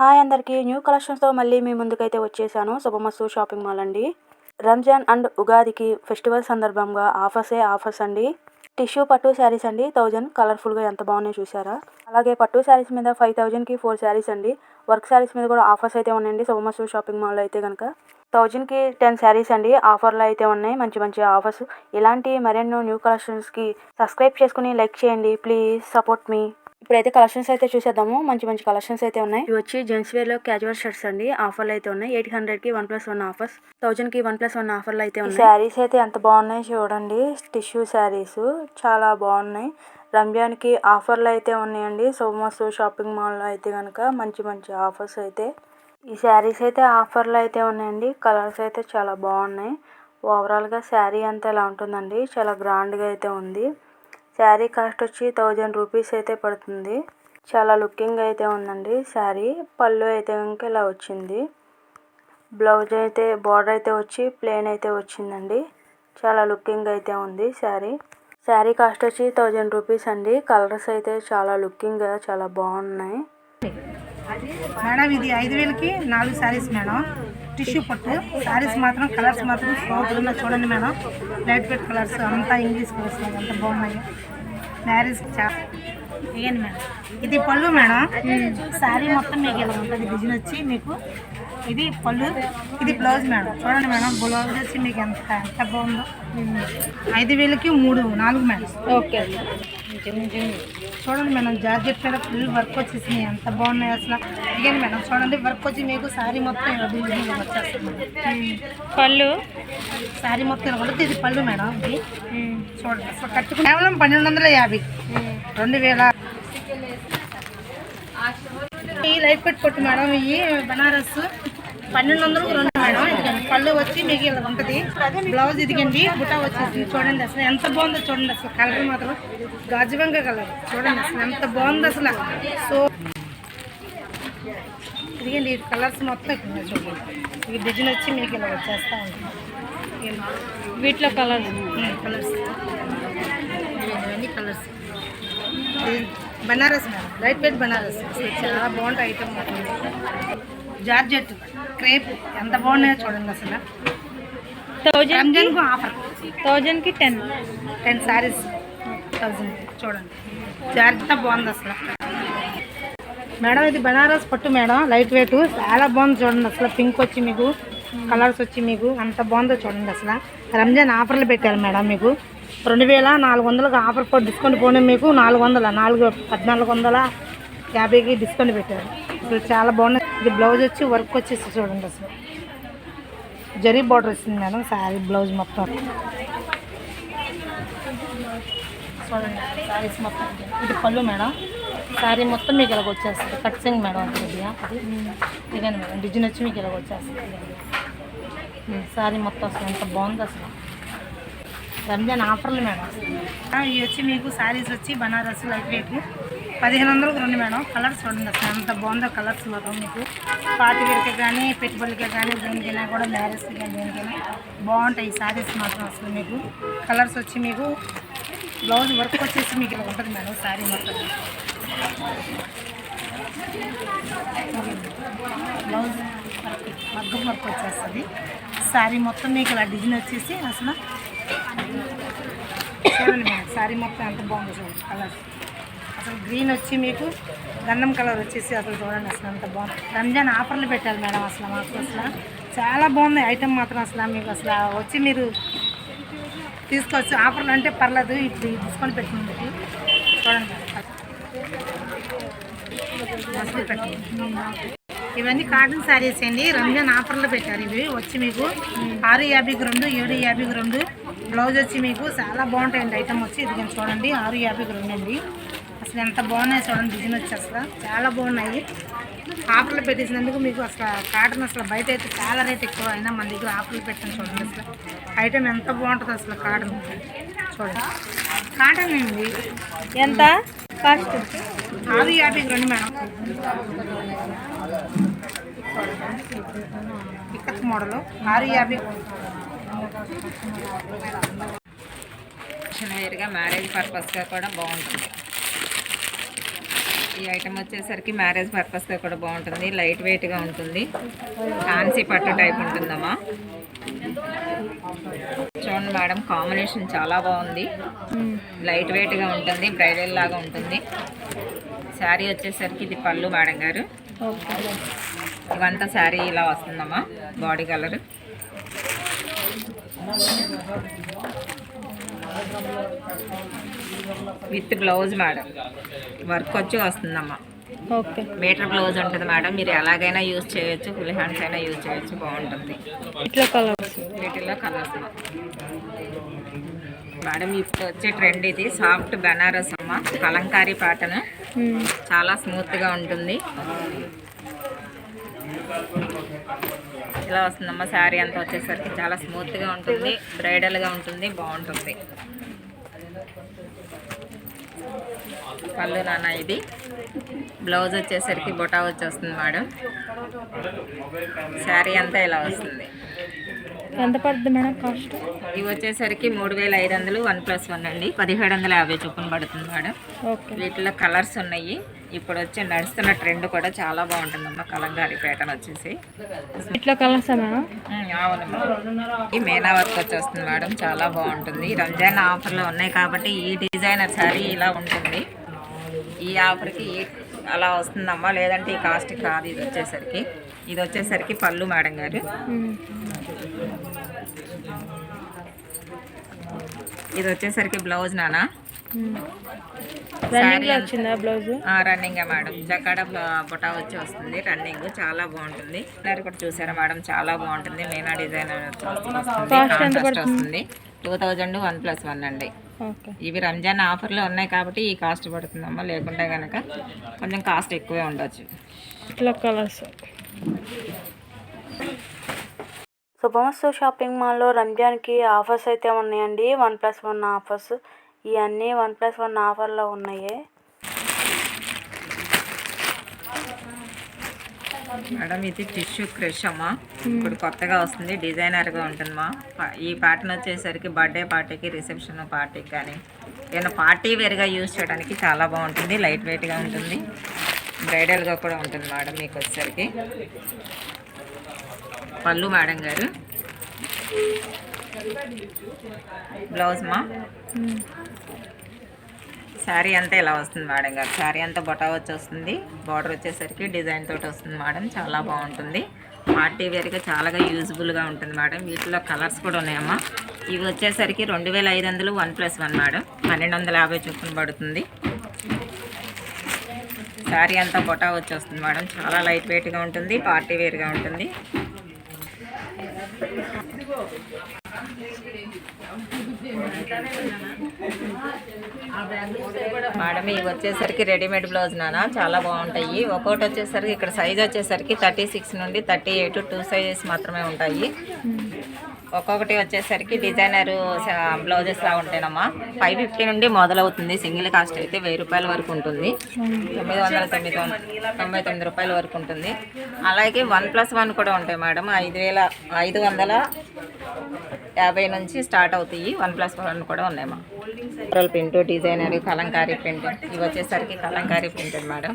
Hi అందరికీ new కలెక్షన్స్తో మళ్ళీ మీ ముందుకైతే వచ్చేసాను. శుభమస్తు షాపింగ్ మాల్ అండి. రంజాన్ అండ్ ఉగాదికి ఫెస్టివల్ సందర్భంగా ఆఫర్సే ఆఫర్స్ అండి. టిష్యూ పట్టు శారీస్ అండి. థౌజండ్. కలర్ఫుల్గా ఎంత బాగున్నాయో చూసారా అలాగే పట్టు శారీస్ మీద ఫైవ్ థౌజండ్కి ఫోర్ శారీస్ అండి. వర్క్ శారీస్ మీద కూడా ఆఫర్స్ అయితే ఉన్నాయండి. శుభమస్తు షాపింగ్ మాల్లో అయితే కనుక థౌజండ్కి టెన్ శారీస్ అండి. ఆఫర్లు అయితే ఉన్నాయి. మంచి మంచి ఆఫర్స్. ఇలాంటి మరెన్నో న్యూ కలెక్షన్స్కి సబ్స్క్రైబ్ చేసుకుని లైక్ చేయండి. Please support me. ఇప్పుడైతే కలెక్షన్స్ అయితే చూసేద్దాము. మంచి మంచి కలెక్షన్స్ అయితే ఉన్నాయి. ఇవి వచ్చి జెంట్స్ వేర్లో క్యాజువల్ షర్ట్స్ అండి. ఆఫర్లు అయితే ఉన్నాయి. ఎయిట్ హండ్రెడ్కి వన్ ప్లస్ వన్ ఆఫర్స్. థౌజండ్కి వన్ ప్లస్ వన్ ఆఫర్లు అయితే ఉన్నాయి. శారీస్ అయితే ఎంత బాగున్నాయి చూడండి. టిష్యూ శారీస్ చాలా బాగున్నాయి. రంజాన్కి ఆఫర్లు అయితే ఉన్నాయండి. సోమస్ షాపింగ్ మాల్లో అయితే కనుక మంచి మంచి ఆఫర్స్ అయితే. ఈ శారీస్ అయితే ఆఫర్లు అయితే ఉన్నాయండి. కలర్స్ అయితే చాలా బాగున్నాయి. ఓవరాల్గా శారీ అంతా ఇలా ఉంటుందండి? చాలా గ్రాండ్గా అయితే ఉంది. శారీ కాస్ట్ వచ్చి థౌజండ్ రూపీస్ అయితే పడుతుంది. చాలా లుకింగ్ అయితే ఉందండి శారీ. పళ్ళు అయితే ఇంకా ఇలా వచ్చింది. బ్లౌజ్ అయితే బార్డర్ అయితే వచ్చి ప్లెయిన్ అయితే వచ్చిందండి. చాలా లుకింగ్ అయితే ఉంది శారీ. శారీ కాస్ట్ వచ్చి థౌజండ్ రూపీస్ అండి. కలర్స్ అయితే చాలా లుకింగ్గా చాలా బాగున్నాయి. మేడం ఇది ఐదు వేలకి నాలుగు శారీస్ మేడం. టిష్యూ పట్టు. శారీస్ మాత్రం కలర్స్ మాత్రం సూపర్ ఉన్నాయి చూడండి మేడం. లైట్ వెయిట్ కలర్స్ అంతా ఇంగ్లీష్ కలర్స్ అంత బాగున్నాయి. శారీస్ చాలా మేడం. ఇది పళ్ళు మేడం. శారీ మొత్తం మీకు ఇలా ఉంటుంది. డిజైన్ వచ్చి మీకు ఇది పళ్ళు. ఇది బ్లౌజ్ మేడం. చూడండి మేడం. బ్లౌజ్ వచ్చి మీకు ఎంత ఎంత బాగుందో. ఐదు వేలకి మూడు నాలుగు మేడం. ఓకే. చూడండి మేడం జార్జెట్ మీద ఫుల్ వర్క్ వచ్చేసి ఎంత బాగున్నాయి అసలు. ఇదే మేడం చూడండి వర్క్ వచ్చి మీకు శారీ మొత్తం వచ్చేస్తుంది. పళ్ళు? శారీ మొత్తం ఉంటుంది ఇది పళ్ళు మేడం ఇది. చూడండి అసలు కట్టుకుని కేవలం పన్నెండు వందల యాభై. రెండు వేల. ఈ లైట్ పెట్టి కొట్టు మేడం ఇవి బనారస్. పన్నెండు వందలకు రెండు మేడం పళ్ళు వచ్చి మీకు ఇలా ఉంటుంది. బ్లౌజ్ ఇదిగండి బుటా వచ్చేసి చూడండి అసలు ఎంత బాగుందో చూడండి అసలు కలర్ మాత్రం. గాజువంగ కలర్ చూడండి అసలు ఎంత బాగుంది అసలు. సో ఇదిగండి ఈ కలర్స్ మొత్తం ఇక్కడ చూడండి. ఈ డిజైన్ వచ్చి మీకు ఇలా వచ్చేస్తా ఉంటుంది వీటిలో కలర్ కలర్స్ ఇవన్నీ కలర్స్ ఇది Banaras madam. Light weight Banaras చాలా బాగుంటాయి ఐటమ్ జార్జెట్ క్రేప్ ఎంత బాగున్నాయో చూడండి అసలు. థౌజండ్ రంజాన్కు ఆఫర్. థౌజండ్కి టెన్. టెన్ శారీస్ థౌజండ్ చూడండి. జాగ్రత్త బాగుంది అసలు. మేడం ఇది బనారస్ పట్టు మేడం లైట్ వెయిట్. చాలా బాగుంది చూడండి అసలు. పింక్ వచ్చి మీకు కలర్స్ వచ్చి మీకు అంత బాగుందో చూడండి అసలు. రంజాన్ ఆఫర్లు పెట్టారు మేడం మీకు. రెండు వేల నాలుగు వందలకు ఆఫర్ డిస్కౌంట్ పోనీ మీకు నాలుగు వందల నాలుగు పద్నాలుగు వందల యాభైకి డిస్కౌంట్ పెట్టారు. అసలు చాలా బాగుంది ఇది బ్లౌజ్ వచ్చి వర్క్ వచ్చేసి చూడండి అసలు. జరీ బార్డర్ వచ్చింది మేడం శారీ బ్లౌజ్ మొత్తం. చూడండి శారీస్ మొత్తం. ఇది పళ్ళు మేడం. శారీ మొత్తం మీకు ఇలాగ వచ్చేస్తుంది. కట్సింగ్ మేడం అది అది ఇదండి మేడం? డిజైన్ వచ్చి మీకు ఇలాగ వచ్చేస్తుంది. శారీ మొత్తం అసలు ఎంత బాగుంది అసలు. రంజాన్ ఆఫర్లు మేడం. ఇవి వచ్చి మీకు శారీస్ వచ్చి బనారస్ లైట్ వెయిట్. పదిహేను వందలకు రెండు మేడం. కలర్స్ చూడండి అసలు ఎంత బాగుందో కలర్స్ మాత్రం మీకు. పాతికరికి కానీ పెట్టుబడికి కానీ దేనికైనా కూడా మ్యారేజ్కి కానీ దేనికైనా బాగుంటాయి ఈ శారీస్ మాత్రం అసలు మీకు. కలర్స్ వచ్చి మీకు బ్లౌజ్ వర్క్ వచ్చేసి మీకు ఇలా ఉంటుంది మేడం శారీ మొత్తం. బ్లౌజ్ వర్క్ మగ్గం వర్క్ వచ్చేస్తుంది. శారీ మొత్తం మీకు ఇలా డిజైన్ వచ్చేసి అసలు చూడండి మేడం శారీ మొత్తం ఎంత బాగుంది చూడండి కలర్స్ అసలు గ్రీన్ వచ్చి మీకు గంధం కలర్ వచ్చేసి అసలు చూడండి అసలు అంత బాగుంది. రంజాన్ ఆఫర్లు పెట్టారు మేడం అసలు మాకు అసలు. చాలా బాగుంది ఐటమ్ మాత్రం అసలు మీకు అసలు వచ్చి మీరు తీసుకోవచ్చు. ఆఫర్లు అంటే పర్లేదు ఇప్పుడు తీసుకొని పెట్టుకుంది చూడండి. అసలు పెట్టండి. ఇవన్నీ కాటన్ శారీస్ అండి. రంజాన్ ఆఫర్లో పెట్టారు ఇవి. వచ్చి మీకు ఆరు యాభైకి రెండు ఏడు యాభైకి రెండు. బ్లౌజ్ వచ్చి మీకు చాలా బాగుంటాయండి ఐటమ్ వచ్చి. ఇది చూడండి. ఆరు యాభైకి రెండు అండి. అసలు ఎంత బాగున్నాయి చూడండి డిజైన్ వచ్చి అసలు చాలా బాగున్నాయి. ఆఫర్లు పెట్టేసినందుకు మీకు అసలు కాటన్ అసలు బయట అయితే చాలా రేట్ ఎక్కువ. అయినా మన దగ్గర ఆఫర్లు పెట్టాను చూడండి అసలు. ఐటమ్ ఎంత బాగుంటుంది అసలు కాటన్ చూడండి. కాటన్ అండి. ఎంత? కాస్ట్ ఆరు యాభైకి రెండు మేడం. ఇక్కత్ మోడల్ ఆరు యాభై. హెయిర్గా మ్యారేజ్ పర్పస్గా కూడా బాగుంటుంది. ఈ ఐటమ్ వచ్చేసరికి మ్యారేజ్ పర్పస్గా కూడా బాగుంటుంది. లైట్ వెయిట్గా ఉంటుంది. ఫ్యాన్సీ పట్టు టైప్ ఉంటుందమ్మా. చూడండి మేడం కాంబినేషన్ చాలా బాగుంది. లైట్ వెయిట్గా ఉంటుంది బ్రైడల్ లాగా ఉంటుంది. శారీ వచ్చేసరికి ఇది పళ్ళు మేడం గారు. ఇవంతా శారీ ఇలా వస్తుందమ్మా body colour with blouse madam. Work వచ్చి వస్తుందమ్మా. ఓకే. మీటర్ బ్లౌజ్ ఉంటుంది మేడం. మీరు ఎలాగైనా యూజ్ చేయొచ్చు ఫుల్ హ్యాండ్స్ అయినా యూజ్ చేయొచ్చు బాగుంటుంది. ఇట్లా కలర్స్. వీటిల్లో కలర్స్. మేడం ఇప్పుడు వచ్చే ట్రెండ్ ఇది. సాఫ్ట్ బెనారస్ అమ్మ. కలంకారీ ప్యాటర్న్. చాలా స్మూత్గా ఉంటుంది. ఇలా వస్తుందమ్మా శారీ అంతా వచ్చేసరికి. చాలా స్మూత్గా ఉంటుంది బ్రైడల్గా ఉంటుంది బాగుంటుంది. పళ్ళు నాన్న ఇది. బ్లౌజ్ వచ్చేసరికి బొటా వచ్చేస్తుంది మేడం. శారీ అంతా ఇలా వస్తుంది. ఎంత పడుతుంది మేడం కాస్ట్? ఇవి వచ్చేసరికి మూడు వేల ఐదు వందలు వన్ ప్లస్ వన్ అండి. పదిహేడు వందల యాభై చొప్పున పడుతుంది మేడం. వీటిలో కలర్స్ ఉన్నాయి. ఇప్పుడు వచ్చి నడుస్తున్న ట్రెండ్ కూడా చాలా బాగుంటుందమ్మా కలంకారీ ప్యాటర్న్ వచ్చేసి. ఇట్లా కలర్సా అవునమ్మా ఈ మేనా వర్క్ వచ్చేస్తుంది మేడం చాలా బాగుంటుంది. రంజాన్ ఆఫర్లో ఉన్నాయి కాబట్టి ఈ డిజైనర్ శారీ ఇలా ఉంటుంది. ఈ ఆఫర్కి అలా వస్తుందమ్మా? లేదంటే ఈ కాస్ట్ కాదు ఇది వచ్చేసరికి. ఇది వచ్చేసరికి పళ్ళు మేడం గారు. ఇది వచ్చేసరికి బ్లౌజ్ నానా? రన్నింగ్లో వచ్చిందా బ్లౌజ్? Running madam. జకాడ బుటా వచ్చి వస్తుంది. రన్నింగ్ చాలా బాగుంటుంది. కలర్ కూడా చూసారా మేడం? చాలా బాగుంటుంది. మీనా డిజైన్ వస్తుంది. వస్తుంది. Two thousand one plus one అండి. ఇవి రంజాన్ ఆఫర్లో ఉన్నాయి కాబట్టి ఈ కాస్ట్ పడుతుందమ్మా లేకుంటే కనుక కొంచెం కాస్ట్ ఎక్కువే ఉండొచ్చు. ఇట్లా కలర్స్. శుభమస్తు షాపింగ్ మాల్లో రంజాన్కి ఆఫర్స్ అయితే ఉన్నాయండి. One plus one offers. ఇవన్నీ వన్ ప్లస్ వన్ ఆఫర్లో ఉన్నాయి. మేడం ఇది టిష్యూ క్రష్ అమ్మా. ఇప్పుడు కొత్తగా వస్తుంది డిజైనర్గా ఉంటుందమ్మా. ఈ ప్యాటర్న్ వచ్చేసరికి బర్త్డే పార్టీకి రిసెప్షన్ పార్టీకి కానీ ఏదైనా పార్టీ వేర్గా యూజ్ చేయడానికి చాలా బాగుంటుంది లైట్ వెయిట్గా ఉంటుంది బ్రైడల్గా కూడా ఉంటుంది మేడం మీకు వచ్చేసరికి. పళ్ళు మేడం గారు. బ్లౌజ్ మా. శారీ అంతా ఇలా వస్తుంది మేడం గారు. శారీ అంతా బొటా వచ్చేస్తుంది. బార్డర్ వచ్చేసరికి డిజైన్ తోటి వస్తుంది మేడం. చాలా బాగుంటుంది. పార్టీ వేర్గా చాలా యూజ్ఫుల్గా ఉంటుంది మేడం. వీటిలో కలర్స్ కూడా ఉన్నాయమ్మా. ఇవి వచ్చేసరికి రెండు వేల ఐదు వందలు వన్ ప్లస్ వన్ మేడం. పన్నెండు వందల యాభై చొప్పున పడుతుంది. శారీ అంతా బొటా వచ్చేస్తుంది మేడం. చాలా లైట్ వెయిట్గా ఉంటుంది. పార్టీ వేర్గా ఉంటుంది. మేడం ఇవి వచ్చేసరికి రెడీమేడ్ బ్లౌజ్ నానా చాలా బాగుంటాయి. ఒక్కొక్కటి వచ్చేసరికి ఇక్కడ సైజ్ వచ్చేసరికి థర్టీ సిక్స్ నుండి థర్టీ ఎయిట్ టూ సైజెస్ మాత్రమే ఉంటాయి. ఒక్కొక్కటి వచ్చేసరికి డిజైనర్ బ్లౌజెస్ లా ఉంటాయమ్మా ఫైవ్ ఫిఫ్టీ నుండి మొదలవుతుంది. సింగిల్ కాస్ట్ అయితే వెయ్యి రూపాయల వరకు ఉంటుంది. తొమ్మిది వందల తొమ్మిది తొంభై తొమ్మిది రూపాయల వరకు ఉంటుంది. అలాగే వన్ ప్లస్ వన్ కూడా ఉంటాయి మేడం. ఐదు వేల ఐదు వందల యాభై నుంచి స్టార్ట్ అవుతాయి. వన్ ప్లస్ వన్ కూడా ఉన్నాయమ్మా floral print designer Kalamkari print. ఇవి వచ్చేసరికి Kalamkari print madam.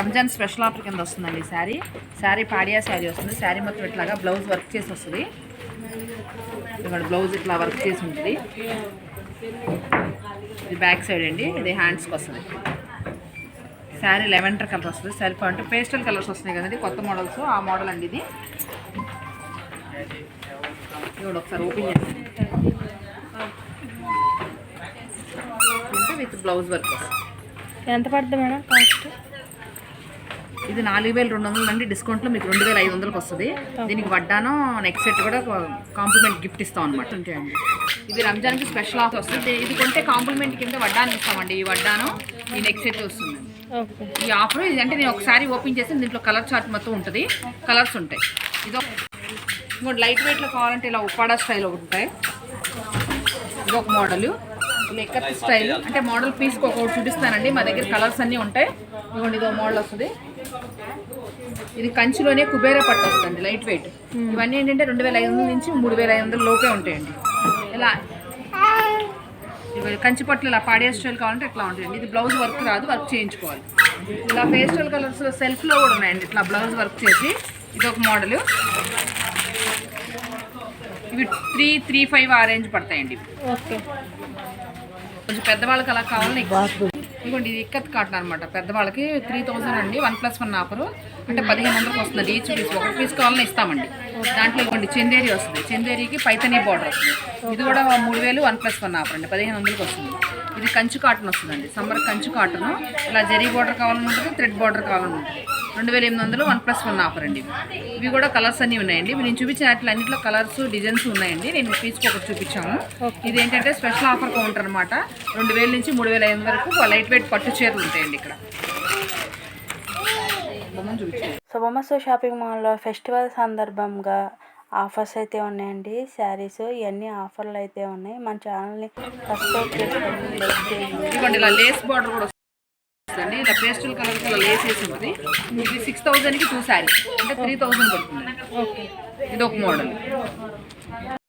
Ramzan special offer కింద వస్తుందండి శారీ. శారీ పాడియా శారీ వస్తుంది. శారీ మొత్తం ఇట్లాగా బ్లౌజ్ వర్క్ చేసి వస్తుంది. ఇక్కడ బ్లౌజ్ ఇట్లా వర్క్ చేసి ఉంటుంది. ఇది బ్యాక్ సైడ్ అండి. ఇది హ్యాండ్స్కి వస్తుంది. శారీ లెవెంటర్ కలర్ వస్తుంది. సెల్ఫ్ అంటే పేస్టల్ కలర్స్ వస్తున్నాయి కదండి. కొత్త మోడల్స్. ఆ మోడల్ అండి ఇది. ఇవి ఒకసారి ఓపెన్ చేస్తాను విత్ బ్లౌజ్ వర్క్ ఎంత పడుతుంది మేడం కాస్ట్? ఇది నాలుగు వేల రెండు వందల నుండి డిస్కౌంట్లో మీకు రెండు వేల ఐదు వందలకు వస్తుంది. దీనికి వడ్డాను నెక్స్ట్ సెట్ కూడా కాంప్లిమెంట్ గిఫ్ట్ ఇస్తాం అనమాట ఉంటాయండి ఇది రంజాన్కి స్పెషల్ ఆఫర్ వస్తుంది. ఇది కొంటే కాంప్లిమెంట్ కింద వడ్డాను ఇస్తామండి. ఈ వడ్డాను ఈ నెక్స్ట్ సెట్ వస్తుంది. ఈ ఆఫర్ ఇది అంటే నేను ఒకసారి ఓపెన్ చేసి దీంట్లో కలర్ చార్ట్ మొత్తం ఉంటుంది. కలర్స్ ఉంటాయి. ఇది ఇంకోటి లైట్ వెయిట్లో కావాలంటే ఇలా ఉప్పాడా స్టైల్ ఒకటి ఉంటాయి. ఇది ఒక మోడల్ లెక్కత్ స్టైల్ అంటే మోడల్ పీస్కి ఒకటి చూపిస్తానండి. మా దగ్గర కలర్స్ అన్నీ ఉంటాయి. ఇదిగోండి ఇదో మోడల్ వస్తుంది. ఇది కంచిలోనే కుబేరా పట్టు వస్తుంది లైట్ వెయిట్ ఇవన్నీ ఏంటంటే రెండు వేల ఐదు వందల నుంచి మూడు వేల ఐదు వందల లోపే ఉంటాయండి. ఇలా ఇవి కంచిపట్లు ఇలా పాడే స్టైల్ కావాలంటే ఇట్లా ఉంటాయండి? ఇది బ్లౌజ్ వర్క్ రాదు వర్క్ చేయించుకోవాలి. ఇలా పేస్టల్ కలర్స్ సెల్ఫ్లో కూడా ఉన్నాయండి ఇట్లా బ్లౌజ్ వర్క్ చేసి ఇది ఒక మోడల్ ఇవి త్రీ త్రీ ఫైవ్ ఆ రేంజ్ పడతాయండి. కొంచెం పెద్దవాళ్ళకి అలా కావాలని ఇదిగోండి ఇది ఇక్కత్ కాటన్ అనమాట పెద్దవాళ్ళకి త్రీ థౌసండ్ అండి. One plus one offer. అంటే పదిహేను వందలకు వస్తుంది. ఈచ్ పీస్ ఒక పీస్ కావాలని ఇస్తామండి. దాంట్లో ఇవ్వండి చందేరి వస్తుంది. చందేరికి పైతనీ బార్డర్ వస్తుంది. ఇది కూడా మూడు వేలు వన్ ప్లస్ వన్ ఆఫర్ అండి. పదిహేను వందలకు వస్తుంది. ఇది కంచు కాటన్ వస్తుందండి. సమ్మర్ కంచు కాటన్. ఇలా జరీ బార్డర్ కావాలని ఉంటుంది థ్రెడ్ బార్డర్ కావాలని ఉంటుంది రెండు వేల ఎనిమిది వందలు వన్ ప్లస్ వన్ ఆఫర్ అండి. ఇవి. కూడా కలర్స్ అన్నీ ఉన్నాయండి. నేను చూపించిన వాటిలో అన్నింటిలో కలర్స్ డిజైన్స్ ఉన్నాయండి. నేను పీస్కి ఒకటి చూపించాము ఇది ఏంటంటే స్పెషల్ ఆఫర్ కౌంటర్ అనమాట రెండు వేల నుంచి మూడు వేల ఐదు వరకు లైట్ వెయిట్ పట్టు చీరలు ఉంటాయండి ఇక్కడ. శుభమస్తు షాపింగ్ మాల్లో ఫెస్టివల్ సందర్భంగా ఆఫర్స్ అయితే ఉన్నాయండి. శారీస్ ఇవన్నీ ఆఫర్లు అయితే ఉన్నాయి. మన ఛానల్ని సబ్స్క్రైబ్ చేసుకోండి లైక్ చేయండి. ఇదిగోండి ఇలా లేస్ బార్డర్ కూడా వస్తుందండి ఇలా పేస్టల్ కలర్ ఇలా లేస్ వేసి ఉంటుంది. ఇది సిక్స్ థౌజండ్కి టూ శారీస్ అంటే త్రీ థౌజండ్ పడుతుంది. ఇది ఒక మోడల్.